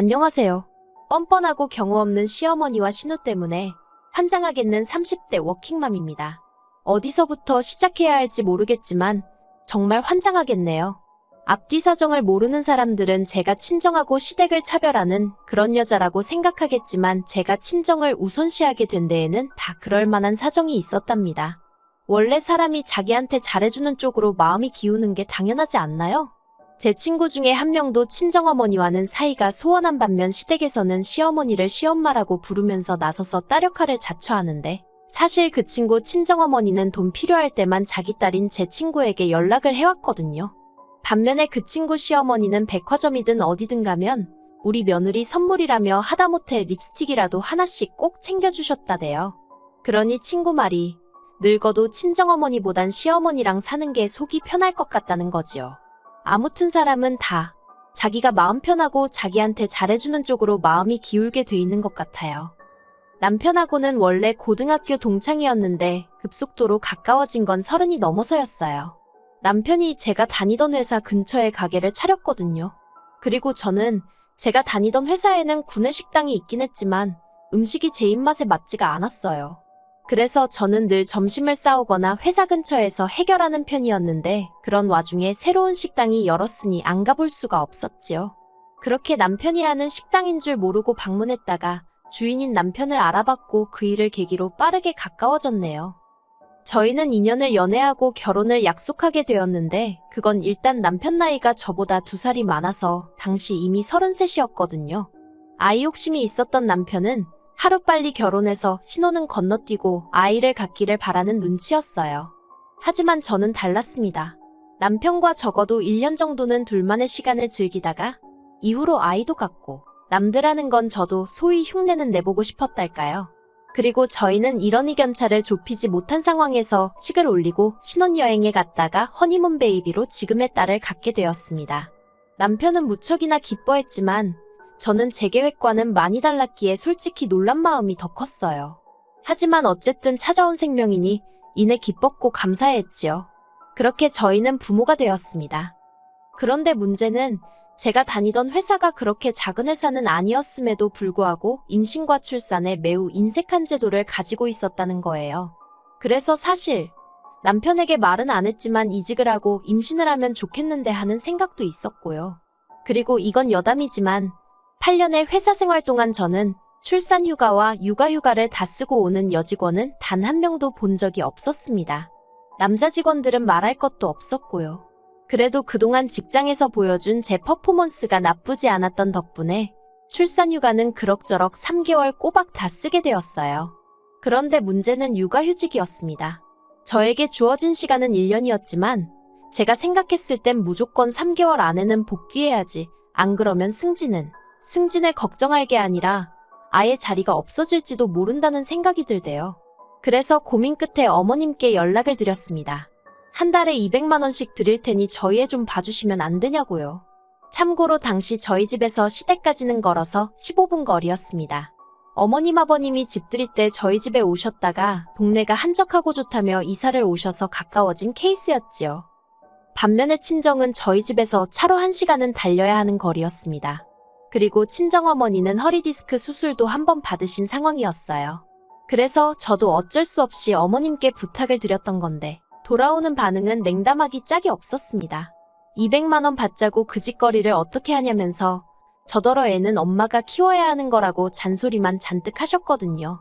안녕하세요. 뻔뻔하고 경우 없는 시어머니와 신우 때문에 환장하겠는 30대 워킹맘입니다. 어디서부터 시작해야 할지 모르겠지만 정말 환장하겠네요. 앞뒤 사정을 모르는 사람들은 제가 친정하고 시댁을 차별하는 그런 여자라고 생각하겠지만 제가 친정을 우선시하게 된 데에는 다 그럴 만한 사정이 있었답니다. 원래 사람이 자기한테 잘해주는 쪽으로 마음이 기우는 게 당연하지 않나요? 제 친구 중에 한 명도 친정어머니와는 사이가 소원한 반면 시댁에서는 시어머니를 시엄마라고 부르면서 나서서 딸 역할을 자처하는데 사실 그 친구 친정어머니는 돈 필요할 때만 자기 딸인 제 친구에게 연락을 해왔거든요. 반면에 그 친구 시어머니는 백화점이든 어디든 가면 우리 며느리 선물이라며 하다못해 립스틱이라도 하나씩 꼭 챙겨주셨다대요. 그러니 친구 말이 늙어도 친정어머니보단 시어머니랑 사는 게 속이 편할 것 같다는 거지요. 아무튼 사람은 다 자기가 마음 편하고 자기한테 잘해주는 쪽으로 마음이 기울게 돼 있는 것 같아요. 남편하고는 원래 고등학교 동창이었는데 급속도로 가까워진 건 서른이 넘어서였어요. 남편이 제가 다니던 회사 근처에 가게를 차렸거든요. 그리고 저는 제가 다니던 회사에는 구내 식당이 있긴 했지만 음식이 제 입맛에 맞지가 않았어요. 그래서 저는 늘 점심을 싸우거나 회사 근처에서 해결하는 편이었는데 그런 와중에 새로운 식당이 열었으니 안 가볼 수가 없었지요. 그렇게 남편이 하는 식당인 줄 모르고 방문했다가 주인인 남편을 알아봤고 그 일을 계기로 빠르게 가까워졌네요. 저희는 2년을 연애하고 결혼을 약속하게 되었는데 그건 일단 남편 나이가 저보다 두 살이 많아서 당시 이미 33이었거든요. 아이 욕심이 있었던 남편은 하루빨리 결혼해서 신혼은 건너뛰고 아이를 갖기를 바라는 눈치였어요. 하지만 저는 달랐습니다. 남편과 적어도 1년 정도는 둘만의 시간을 즐기다가 이후로 아이도 갖고 남들 하는 건 저도 소위 흉내는 내보고 싶었달까요. 그리고 저희는 이런 이견차를 좁히지 못한 상황에서 식을 올리고 신혼여행에 갔다가 허니문 베이비로 지금의 딸을 갖게 되었습니다. 남편은 무척이나 기뻐했지만 저는 제 계획과는 많이 달랐기에 솔직히 놀란 마음이 더 컸어요. 하지만 어쨌든 찾아온 생명이니 이내 기뻤고 감사했지요. 그렇게 저희는 부모가 되었습니다. 그런데 문제는 제가 다니던 회사가 그렇게 작은 회사는 아니었음에도 불구하고 임신과 출산에 매우 인색한 제도를 가지고 있었다는 거예요. 그래서 사실 남편에게 말은 안 했지만 이직을 하고 임신을 하면 좋겠는데 하는 생각도 있었고요. 그리고 이건 여담이지만 8년의 회사 생활 동안 저는 출산 휴가와 육아 휴가를 다 쓰고 오는 여직원은 단 한 명도 본 적이 없었습니다. 남자 직원들은 말할 것도 없었고요. 그래도 그동안 직장에서 보여준 제 퍼포먼스가 나쁘지 않았던 덕분에 출산 휴가는 그럭저럭 3개월 꼬박 다 쓰게 되었어요. 그런데 문제는 육아휴직이었습니다. 저에게 주어진 시간은 1년이었지만 제가 생각했을 땐 무조건 3개월 안에는 복귀해야지. 안 그러면 승진은 승진을 걱정할 게 아니라 아예 자리가 없어질지도 모른다는 생각이 들대요. 그래서 고민 끝에 어머님께 연락을 드렸습니다. 한 달에 200만원씩 드릴 테니 저희 애좀 봐주시면 안 되냐고요. 참고로 당시 저희 집에서 시댁까지는 걸어서 15분 거리였습니다. 어머님 아버님이 집들이 때 저희 집에 오셨다가 동네가 한적하고 좋다며 이사를 오셔서 가까워진 케이스였지요. 반면에 친정은 저희 집에서 차로 1시간은 달려야 하는 거리였습니다. 그리고 친정어머니는 허리디스크 수술도 한 번 받으신 상황이었어요. 그래서 저도 어쩔 수 없이 어머님께 부탁을 드렸던 건데 돌아오는 반응은 냉담하기 짝이 없었습니다. 200만원 받자고 그 짓거리를 어떻게 하냐면서 저더러 애는 엄마가 키워야 하는 거라고 잔소리만 잔뜩 하셨거든요.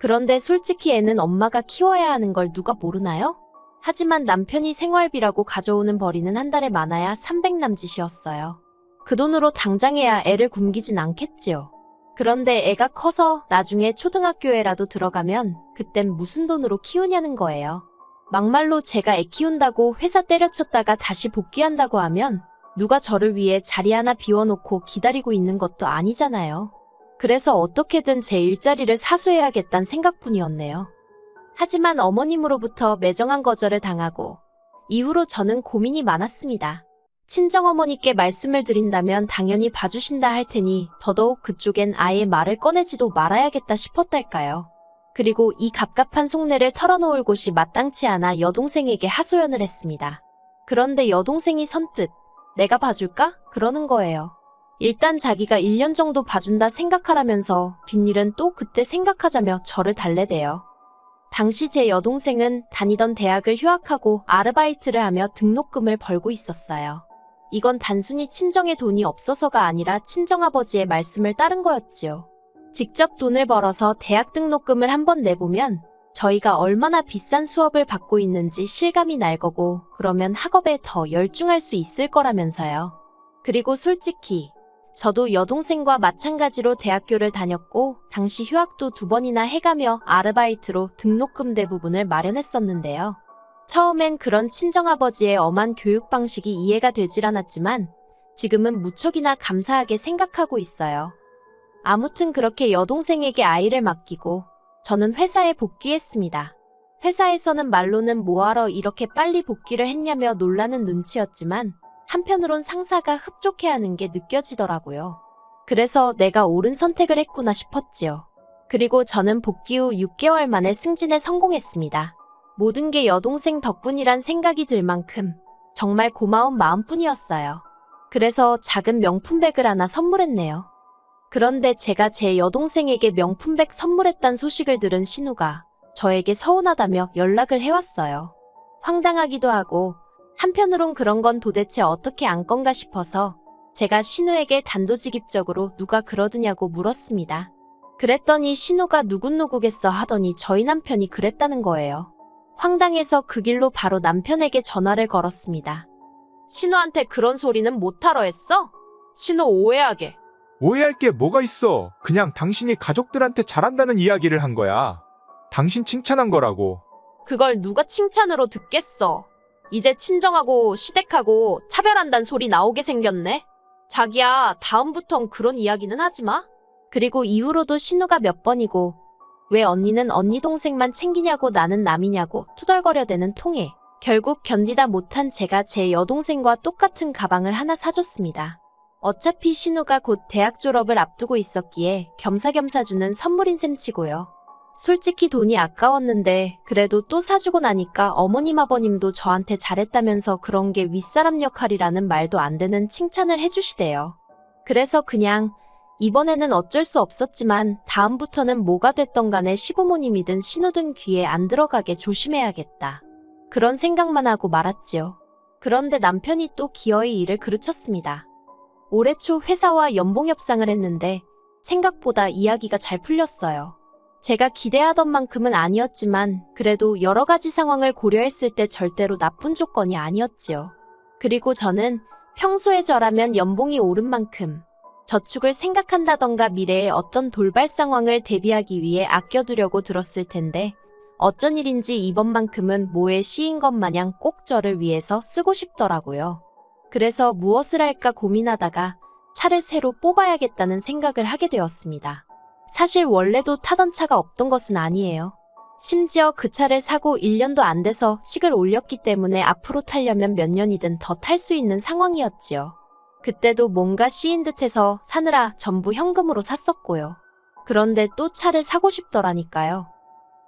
그런데 솔직히 애는 엄마가 키워야 하는 걸 누가 모르나요? 하지만 남편이 생활비라고 가져오는 벌이는 한 달에 많아야 300남짓이었어요. 그 돈으로 당장에야 애를 굶기진 않겠지요. 그런데 애가 커서 나중에 초등학교에라도 들어가면 그땐 무슨 돈으로 키우냐는 거예요. 막말로 제가 애 키운다고 회사 때려쳤다가 다시 복귀한다고 하면 누가 저를 위해 자리 하나 비워놓고 기다리고 있는 것도 아니잖아요. 그래서 어떻게든 제 일자리를 사수해야겠다는 생각뿐이었네요. 하지만 어머님으로부터 매정한 거절을 당하고 이후로 저는 고민이 많았습니다. 친정어머니께 말씀을 드린다면 당연히 봐주신다 할 테니 더더욱 그쪽엔 아예 말을 꺼내지도 말아야겠다 싶었달까요. 그리고 이 갑갑한 속내를 털어놓을 곳이 마땅치 않아 여동생에게 하소연을 했습니다. 그런데 여동생이 선뜻 내가 봐줄까? 그러는 거예요. 일단 자기가 1년 정도 봐준다 생각하라면서 뒷일은 또 그때 생각하자며 저를 달래대요. 당시 제 여동생은 다니던 대학을 휴학하고 아르바이트를 하며 등록금을 벌고 있었어요. 이건 단순히 친정에 돈이 없어서가 아니라 친정아버지의 말씀을 따른 거였지요. 직접 돈을 벌어서 대학 등록금을 한번 내보면 저희가 얼마나 비싼 수업을 받고 있는지 실감이 날 거고 그러면 학업에 더 열중할 수 있을 거라면서요. 그리고 솔직히 저도 여동생과 마찬가지로 대학교를 다녔고 당시 휴학도 두 번이나 해가며 아르바이트로 등록금 대부분을 마련했었는데요. 처음엔 그런 친정아버지의 엄한 교육 방식이 이해가 되질 않았지만 지금은 무척이나 감사하게 생각하고 있어요. 아무튼 그렇게 여동생에게 아이를 맡기고 저는 회사에 복귀했습니다. 회사에서는 말로는 뭐하러 이렇게 빨리 복귀를 했냐며 놀라는 눈치였지만 한편으론 상사가 흡족해하는 게 느껴지더라고요. 그래서 내가 옳은 선택을 했구나 싶었지요. 그리고 저는 복귀 후 6개월 만에 승진에 성공했습니다. 모든 게 여동생 덕분이란 생각이 들 만큼 정말 고마운 마음뿐이었어요. 그래서 작은 명품백을 하나 선물했네요. 그런데 제가 제 여동생에게 명품백 선물했단 소식을 들은 신우가 저에게 서운하다며 연락을 해왔어요. 황당하기도 하고 한편으론 그런 건 도대체 어떻게 안 건가 싶어서 제가 신우에게 단도직입적으로 누가 그러드냐고 물었습니다. 그랬더니 신우가 누군누구겠어 하더니 저희 남편이 그랬다는 거예요. 황당해서 그 길로 바로 남편에게 전화를 걸었습니다. 신우한테 그런 소리는 못하러 했어? 신우 오해하게. 오해할 게 뭐가 있어. 그냥 당신이 가족들한테 잘한다는 이야기를 한 거야. 당신 칭찬한 거라고. 그걸 누가 칭찬으로 듣겠어. 이제 친정하고 시댁하고 차별한단 소리 나오게 생겼네. 자기야, 다음부턴 그런 이야기는 하지 마. 그리고 이후로도 신우가 몇 번이고, 왜 언니는 언니 동생만 챙기냐고 나는 남이냐고 투덜거려대는 통에, 결국 견디다 못한 제가 제 여동생과 똑같은 가방을 하나 사줬습니다. 어차피 신우가 곧 대학 졸업을 앞두고 있었기에 겸사겸사 주는 선물인 셈 치고요. 솔직히 돈이 아까웠는데 그래도 또 사주고 나니까 어머님 아버님도 저한테 잘했다면서 그런 게 윗사람 역할이라는 말도 안 되는 칭찬을 해주시대요. 그래서 그냥 이번에는 어쩔 수 없었지만 다음부터는 뭐가 됐던 간에 시부모님이든 신우든 귀에 안 들어가게 조심해야겠다. 그런 생각만 하고 말았지요. 그런데 남편이 또 기어이 일을 그르쳤습니다. 올해 초 회사와 연봉 협상을 했는데 생각보다 이야기가 잘 풀렸어요. 제가 기대하던 만큼은 아니었지만 그래도 여러 가지 상황을 고려했을 때 절대로 나쁜 조건이 아니었지요. 그리고 저는 평소에 저라면 연봉이 오른 만큼 저축을 생각한다던가 미래의 어떤 돌발 상황을 대비하기 위해 아껴두려고 들었을 텐데 어쩐 일인지 이번만큼은 뭐에 시인 것 마냥 꼭 저를 위해서 쓰고 싶더라고요. 그래서 무엇을 할까 고민하다가 차를 새로 뽑아야겠다는 생각을 하게 되었습니다. 사실 원래도 타던 차가 없던 것은 아니에요. 심지어 그 차를 사고 1년도 안 돼서 식을 올렸기 때문에 앞으로 타려면 몇 년이든 더 탈 수 있는 상황이었지요. 그때도 뭔가 씌인 듯해서 사느라 전부 현금으로 샀었고요. 그런데 또 차를 사고 싶더라니까요.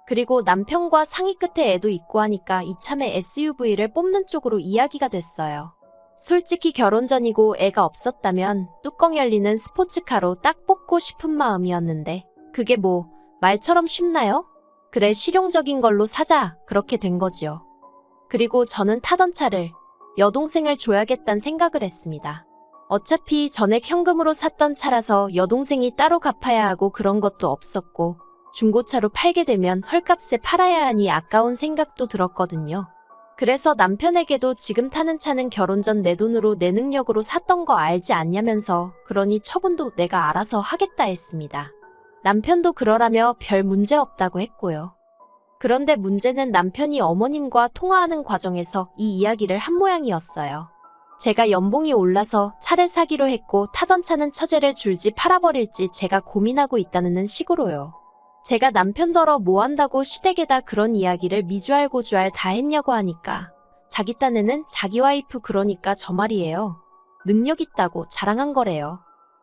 그리고 남편과 상의 끝에 애도 있고 하니까 이참에 SUV를 뽑는 쪽으로 이야기가 됐어요. 솔직히 결혼 전이고 애가 없었다면 뚜껑 열리는 스포츠카로 딱 뽑고 싶은 마음이었는데 그게 뭐 말처럼 쉽나요? 그래 실용적인 걸로 사자 그렇게 된 거지요. 그리고 저는 타던 차를 여동생을 줘야겠단 생각을 했습니다. 어차피 전액 현금으로 샀던 차라서 여동생이 따로 갚아야 하고 그런 것도 없었고 중고차로 팔게 되면 헐값에 팔아야 하니 아까운 생각도 들었거든요. 그래서 남편에게도 지금 타는 차는 결혼 전 내 돈으로 내 능력으로 샀던 거 알지 않냐면서 그러니 처분도 내가 알아서 하겠다 했습니다. 남편도 그러라며 별 문제 없다고 했고요. 그런데 문제는 남편이 어머님과 통화하는 과정에서 이 이야기를 한 모양이었어요. 제가 연봉이 올라서 차를 사기로 했고 타던 차는 처제를 줄지 팔아버릴지 제가 고민하고 있다는 식으로요. 제가 남편더러 뭐 한다고 시댁에다 그런 이야기를 미주알 고주알 다 했냐고 하니까 자기 딴에는 자기 와이프 그러니까 저 말이에요. 능력 있다고 자랑한 거래요.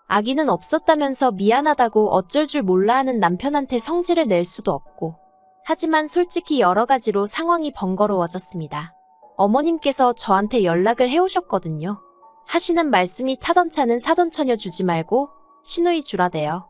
아기는 없었다면서 미안하다고 어쩔 줄 몰라 하는 남편한테 성질을 낼 수도 없고. 하지만 솔직히 여러 가지로 상황이 번거로워졌습니다. 어머님께서 저한테 연락을 해오셨거든요. 하시는 말씀이 타던 차는 사돈 처녀 주지 말고 신우이 주라대요.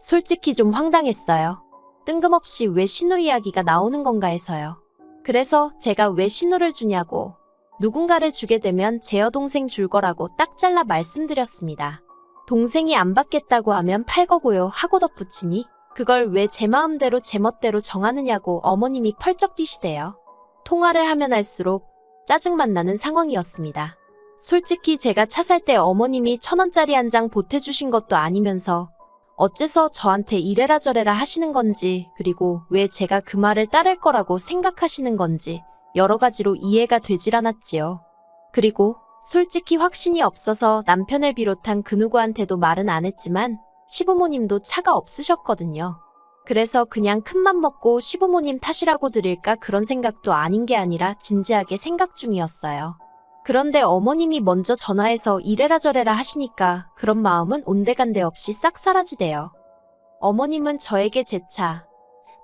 솔직히 좀 황당했어요. 뜬금없이 왜 신우 이야기가 나오는 건가 해서요. 그래서 제가 왜 신우를 주냐고 누군가를 주게 되면 제 여동생 줄 거라고 딱 잘라 말씀드렸습니다. 동생이 안 받겠다고 하면 팔 거고요 하고 덧붙이니 그걸 왜 제 마음대로 제 멋대로 정하느냐고 어머님이 펄쩍 뛰시대요. 통화를 하면 할수록 짜증만 나는 상황이었습니다. 솔직히 제가 차 살 때 어머님이 천 원짜리 한 장 보태주신 것도 아니면서 어째서 저한테 이래라 저래라 하시는 건지 그리고 왜 제가 그 말을 따를 거라고 생각하시는 건지 여러 가지로 이해가 되질 않았지요. 그리고 솔직히 확신이 없어서 남편을 비롯한 그 누구한테도 말은 안 했지만 시부모님도 차가 없으셨거든요. 그래서 그냥 큰맘 먹고 시부모님 탓이라고 드릴까 그런 생각도 아닌 게 아니라 진지하게 생각 중이었어요. 그런데 어머님이 먼저 전화해서 이래라 저래라 하시니까 그런 마음은 온데간데 없이 싹 사라지대요. 어머님은 저에게 제 차,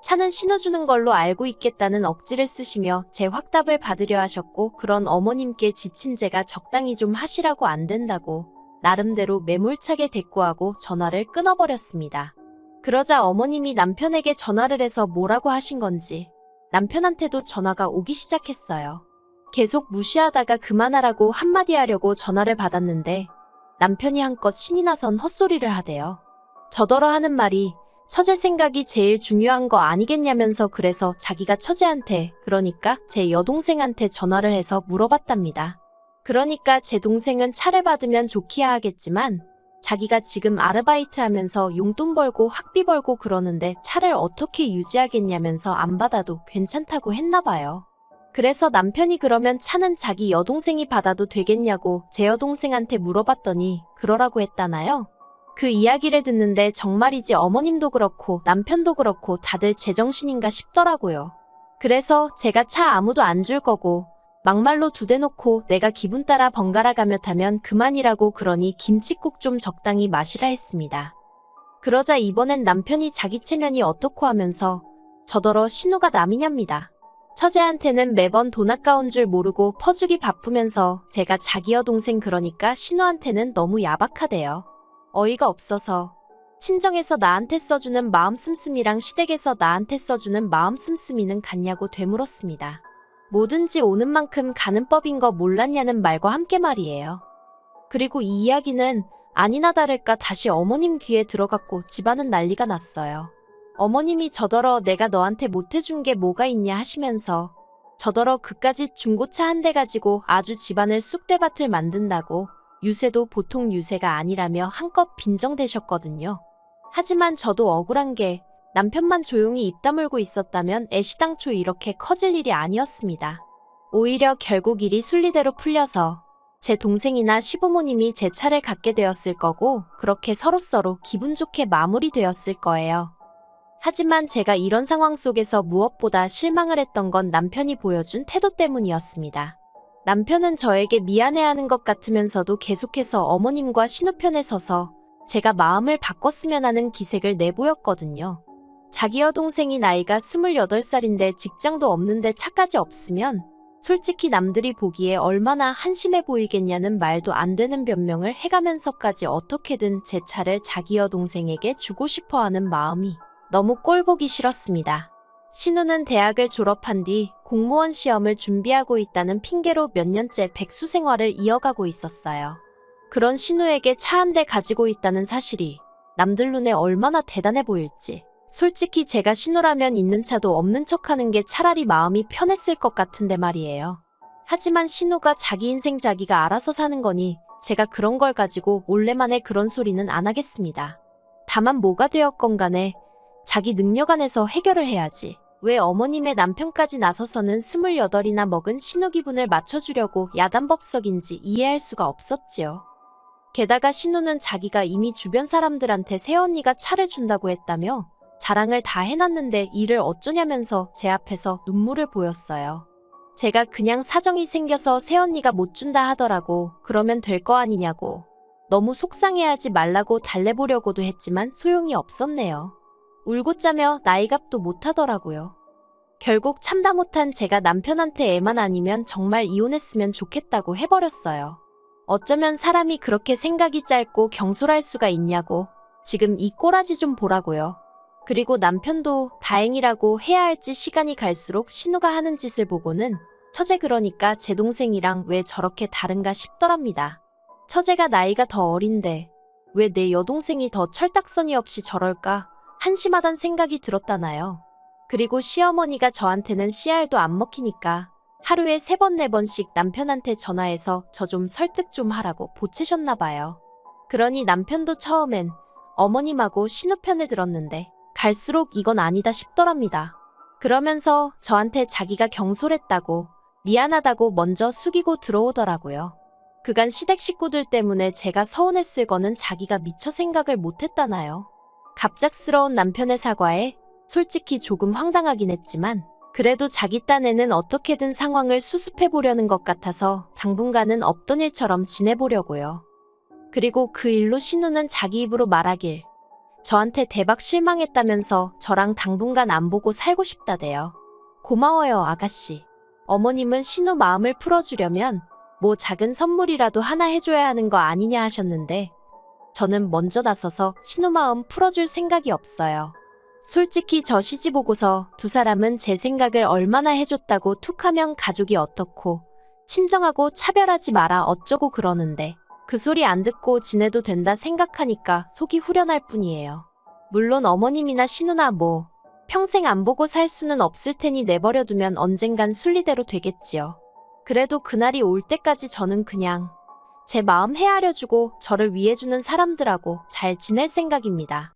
차는 신어주는 걸로 알고 있겠다는 억지를 쓰시며 제 확답을 받으려 하셨고 그런 어머님께 지친 제가 적당히 좀 하시라고 안 된다고 나름대로 매몰차게 대꾸하고 전화를 끊어버렸습니다. 그러자 어머님이 남편에게 전화를 해서 뭐라고 하신 건지 남편한테도 전화가 오기 시작했어요. 계속 무시하다가 그만하라고 한마디 하려고 전화를 받았는데 남편이 한껏 신이 나선 헛소리를 하대요. 저더러 하는 말이 처제 생각이 제일 중요한 거 아니겠냐면서 그래서 자기가 처제한테 그러니까 제 여동생한테 전화를 해서 물어봤답니다. 그러니까 제 동생은 차를 받으면 좋기야 하겠지만 자기가 지금 아르바이트 하면서 용돈 벌고 학비 벌고 그러는데 차를 어떻게 유지하겠냐면서 안 받아도 괜찮다고 했나 봐요. 그래서 남편이 그러면 차는 자기 여동생이 받아도 되겠냐고 제 여동생한테 물어봤더니 그러라고 했다나요? 그 이야기를 듣는데 정말이지 어머님도 그렇고 남편도 그렇고 다들 제정신인가 싶더라고요. 그래서 제가 차 아무도 안 줄 거고 막말로 두 대 놓고 내가 기분 따라 번갈아 가며 타면 그만이라고 그러니 김치국 좀 적당히 마시라 했습니다. 그러자 이번엔 남편이 자기 체면이 어떻고 하면서 저더러 신우가 남이냐입니다. 처제한테는 매번 돈 아까운 줄 모르고 퍼주기 바쁘면서 제가 자기 여동생 그러니까 신우한테는 너무 야박하대요. 어이가 없어서 친정에서 나한테 써주는 마음 씀씀이랑 시댁에서 나한테 써주는 마음 씀씀이는 같냐고 되물었습니다. 뭐든지 오는 만큼 가는 법인 거 몰랐냐는 말과 함께 말이에요. 그리고 이 이야기는 아니나 다를까 다시 어머님 귀에 들어갔고 집안은 난리가 났어요. 어머님이 저더러 내가 너한테 못해준 게 뭐가 있냐 하시면서 저더러 그까지 중고차 한 대 가지고 아주 집안을 쑥대밭을 만든다고 유세도 보통 유세가 아니라며 한껏 빈정대셨거든요. 하지만 저도 억울한 게 남편만 조용히 입 다물고 있었다면 애시당초 이렇게 커질 일이 아니었습니다. 오히려 결국 일이 순리대로 풀려서 제 동생이나 시부모님이 제 차를 갖게 되었을 거고 그렇게 서로서로 기분 좋게 마무리되었을 거예요. 하지만 제가 이런 상황 속에서 무엇보다 실망을 했던 건 남편이 보여준 태도 때문이었습니다. 남편은 저에게 미안해하는 것 같으면서도 계속해서 어머님과 신우 편에 서서 제가 마음을 바꿨으면 하는 기색을 내보였거든요. 자기 여동생이 나이가 28살인데 직장도 없는데 차까지 없으면 솔직히 남들이 보기에 얼마나 한심해 보이겠냐는 말도 안 되는 변명을 해가면서까지 어떻게든 제 차를 자기 여동생에게 주고 싶어 하는 마음이 너무 꼴보기 싫었습니다. 신우는 대학을 졸업한 뒤 공무원 시험을 준비하고 있다는 핑계로 몇 년째 백수 생활을 이어가고 있었어요. 그런 신우에게 차 한 대 가지고 있다는 사실이 남들 눈에 얼마나 대단해 보일지. 솔직히 제가 신우라면 있는 차도 없는 척 하는 게 차라리 마음이 편했을 것 같은데 말이에요. 하지만 신우가 자기 인생 자기가 알아서 사는 거니 제가 그런 걸 가지고 올래만에 그런 소리는 안 하겠습니다. 다만 뭐가 되었건 간에 자기 능력 안에서 해결을 해야지. 왜 어머님의 남편까지 나서서는 28이나 먹은 신우 기분을 맞춰주려고 야단법석인지 이해할 수가 없었지요. 게다가 신우는 자기가 이미 주변 사람들한테 새언니가 차를 준다고 했다며 자랑을 다 해놨는데 이를 어쩌냐면서 제 앞에서 눈물을 보였어요. 제가 그냥 사정이 생겨서 새언니가 못 준다 하더라고 그러면 될 거 아니냐고 너무 속상해하지 말라고 달래보려고도 했지만 소용이 없었네요. 울고 짜며 나이값도 못하더라고요. 결국 참다 못한 제가 남편한테 애만 아니면 정말 이혼했으면 좋겠다고 해버렸어요. 어쩌면 사람이 그렇게 생각이 짧고 경솔할 수가 있냐고. 지금 이 꼬라지 좀 보라고요. 그리고 남편도 다행이라고 해야 할지 시간이 갈수록 신우가 하는 짓을 보고는 처제 그러니까 제 동생이랑 왜 저렇게 다른가 싶더랍니다. 처제가 나이가 더 어린데 왜 내 여동생이 더 철딱서니 없이 저럴까 한심하단 생각이 들었다나요. 그리고 시어머니가 저한테는 씨알도 안 먹히니까 하루에 세 번 네 번씩 남편한테 전화해서 저 좀 설득 좀 하라고 보채셨나 봐요. 그러니 남편도 처음엔 어머님하고 신우 편을 들었는데 갈수록 이건 아니다 싶더랍니다. 그러면서 저한테 자기가 경솔했다고 미안하다고 먼저 숙이고 들어오더라고요. 그간 시댁 식구들 때문에 제가 서운했을 거는 자기가 미처 생각을 못했다나요. 갑작스러운 남편의 사과에 솔직히 조금 황당하긴 했지만 그래도 자기 딴에는 어떻게든 상황을 수습해 보려는 것 같아서 당분간은 없던 일처럼 지내보려고요. 그리고 그 일로 신우는 자기 입으로 말하길 저한테 대박 실망했다면서 저랑 당분간 안 보고 살고 싶다대요. 고마워요, 아가씨. 어머님은 신우 마음을 풀어주려면 뭐 작은 선물이라도 하나 해줘야 하는 거 아니냐 하셨는데 저는 먼저 나서서 신우 마음 풀어줄 생각이 없어요. 솔직히 저 시집 오고서 두 사람은 제 생각을 얼마나 해줬다고 툭하면 가족이 어떻고 친정하고 차별하지 마라 어쩌고 그러는데 그 소리 안 듣고 지내도 된다 생각하니까 속이 후련할 뿐이에요. 물론 어머님이나 신우나 뭐 평생 안 보고 살 수는 없을 테니 내버려두면 언젠간 순리대로 되겠지요. 그래도 그날이 올 때까지 저는 그냥 제 마음 헤아려주고 저를 위해주는 사람들하고 잘 지낼 생각입니다.